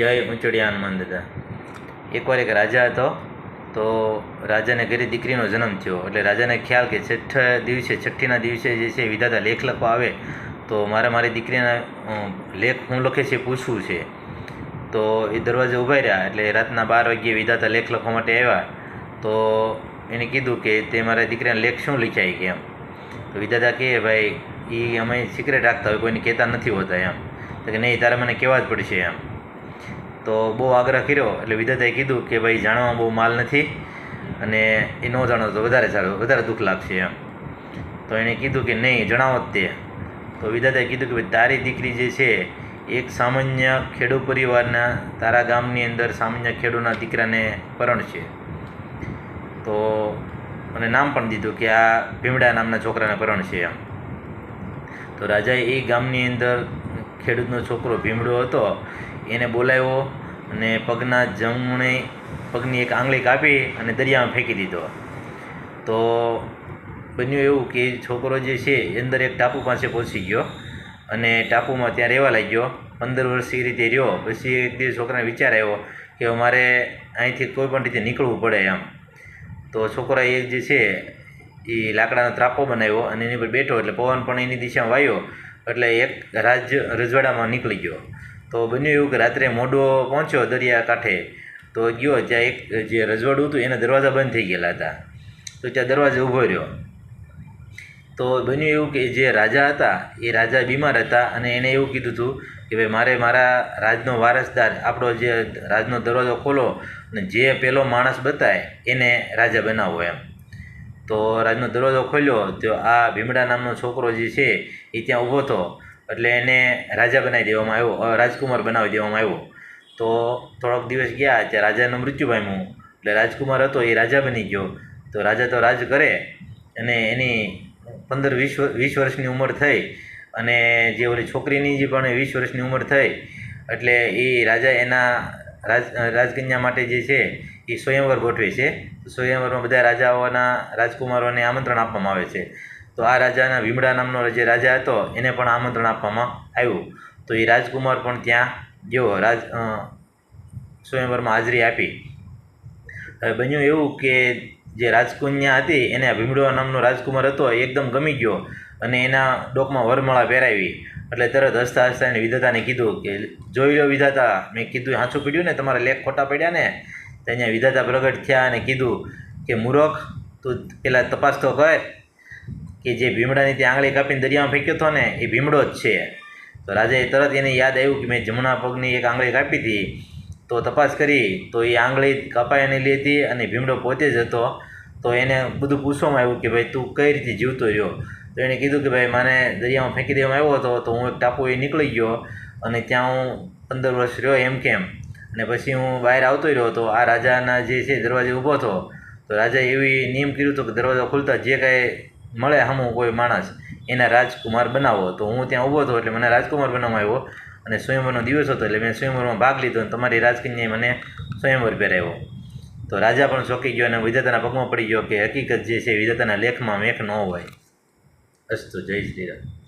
જય ઉંચડિયાન મંદ હતા એકવાર એક રાજા હતો, તો રાજાને ઘરે દીકરીનો જન્મ થયો. એટલે રાજાને ખ્યાલ કે છઠ્ઠ દિવસે, છઠ્ઠીના દિવસે જે છે વિધાતા લેખ લખવા આવે, તો મારે મારી દીકરીના લેખ હું લખે છે પૂછવું છે. તો એ દરવાજે ઊભા રહ્યા, એટલે રાતના બાર વાગ્યે વિધાતા લેખ લખવા માટે આવ્યા. તો એને કીધું કે તે મારા દીકરીના લેખ શું લખ્યા કે એમ. તો વિધાતા કહે, ભાઈ એ અમે સિક્રેટ રાખતા હોય, કોઈને કહેતા નથી હોતા એમ. તો કે, નહીં, તારે મને કહેવા જ પડશે એમ. તો બહુ આગ્રહ કર્યો, એટલે વિધાતાએ કીધું કે ભાઈ જાણવામાં બહુ માલ નથી અને એ ન જાણો તો વધારે સારું, વધારે દુઃખ લાગશે એમ. તો એણે કીધું કે નહીં, જણાવો જ તે. તો વિધાતાએ કીધું કે ભાઈ, તારી દીકરી જે છે, એક સામાન્ય ખેડૂત પરિવારના તારા ગામની અંદર સામાન્ય ખેડૂતના દીકરાને પરણ છે. તો મને નામ પણ દીધું કે આ ભીમડા નામના છોકરાને પરણ છે એમ. તો રાજાએ એ ગામની અંદર ખેડૂતનો છોકરો ભીમડો હતો એને બોલાવ્યો અને પગના જમણે પગની એક આંગળી કાપી અને દરિયામાં ફેંકી દીધો. તો બન્યું એવું કે છોકરો જે છે એ અંદર એક ટાપુ પાસે પહોંચી ગયો અને ટાપુમાં ત્યાં રહેવા લાગ્યો. પંદર વર્ષ એ રીતે રહ્યો. પછી એક દિવસ છોકરાને વિચાર આવ્યો કે મારે અહીંથી કોઈ પણ રીતે નીકળવું પડે એમ. તો છોકરા એ જે છે એ લાકડાનો ત્રાપો બનાવ્યો અને એની પર બેઠો એટલે પવન પણ એની દિશામાં વાયો એટલે એક રાજ રજવાડામાં નીકળી ગયો. તો બન્યું એવું કે રાત્રે મોડો પહોંચ્યો દરિયા કાંઠે તો ગયો ત્યાં એક જે રજવાડું હતું એના દરવાજા બંધ થઈ ગયેલા હતા. તો ત્યાં દરવાજે ઊભો રહ્યો. તો બન્યું એવું કે જે રાજા હતા, એ રાજા બીમાર હતા અને એણે એવું કીધું હતું કે ભાઈ, મારે મારા રાજનો વારસદાર, આપણો જે રાજનો દરવાજો ખોલો અને જે પેલો માણસ બતાય એને રાજા બનાવો એમ. તો રાજનો દરવાજો ખોલ્યો, તો આ ભીમડા નામનો છોકરો જે છે એ ત્યાં ઊભો હતો એટલે એને રાજા બનાવી દેવામાં આવ્યો રાજકુમાર બનાવી દેવામાં આવ્યો. તો થોડોક દિવસ ગયા ત્યાં રાજાનું મૃત્યુ પામ્યું. એટલે રાજકુમાર હતો, એ રાજા બની ગયો. તો રાજા તો રાજ કરે અને એની પંદર, વીસ વીસ વર્ષની ઉંમર થઈ અને જે ઓલી છોકરીની જે પણ વીસ વર્ષની ઉંમર થઈ, એટલે એ રાજા એના રાજ રાજકન્યા માટે જે છે, એ સ્વયંવર ગોઠવે છે. સ્વયંવરમાં બધા રાજાઓના રાજકુમારોને આમંત્રણ આપવામાં આવે છે. તો આ રાજાના ભીમડા નામનો જે રાજા હતો, એને પણ આમંત્રણ આપવામાં આવ્યું. તો એ રાજકુમાર પણ ત્યાં ગયો, રાજ સ્વયંવરમાં હાજરી આપી. હવે બન્યું એવું કે જે રાજકન્યા હતી, એને ભીમડો નામનો રાજકુમાર હતો એકદમ ગમી ગયો અને એના ડોકમાં વરમાળા પહેરાવી. એટલે તરત હસતા હસતા એને વિધાતાને કીધું કે, જોઈ લો વિધાતા, મેં કીધું હાંચું પીડ્યું ને, તમારા લેખ ખોટા પડ્યા ને? તો અહીંયા વિધાતા પ્રગટ થયા અને કીધું કે, મૂરખ, તું પેલા તપાસ તો કર કે જે ભીમડાની ત્યાં આંગળી કાપીને દરિયામાં ફેંક્યો હતો ને, એ ભીમડો જ છે. તો રાજાએ તરત એને યાદ આવ્યું કે મેં જમણા પગની એક આંગળી કાપી હતી. તો તપાસ કરી, તો એ આંગળી કપાયેલી હતી અને ભીમડો પોતે જ હતો. તો એને બધું પૂછવામાં આવ્યું કે ભાઈ, તું કઈ રીતે જીવતો રહ્યો? તો એણે કીધું કે, ભાઈ મને દરિયામાં ફેંકી દેવામાં આવ્યો હતો, તો હું એક ટાપુએ નીકળી ગયો અને ત્યાં હું પંદર વર્ષ રહ્યો એમ કેમ. અને પછી હું બહાર આવતો રહ્યો હતો. આ રાજાના જે છે, દરવાજે ઊભો હતો. તો રાજાએ એવી નિયમ કર્યું હતો કે દરવાજો ખુલતા જે કાંઈ મળે હમું કોઈ માણસ એના રાજકુમાર બનાવો. તો હું ત્યાં ઊભો હતો એટલે મને રાજકુમાર બનાવવામાં આવ્યો અને સ્વયંવરનો દિવસ હતો એટલે મેં સ્વયંવરમાં ભાગ લીધો અને તમારી રાજકન્યાએ મને સ્વયંવર પહેરાવ્યો. તો રાજા પણ ચોંકી ગયો અને વિધાતાના પગમાં પડી ગયો કે હકીકત જે છે વિધાતાના લેખમાં મેખ ન હોય. અસ્તુ જય શ્રી રામ.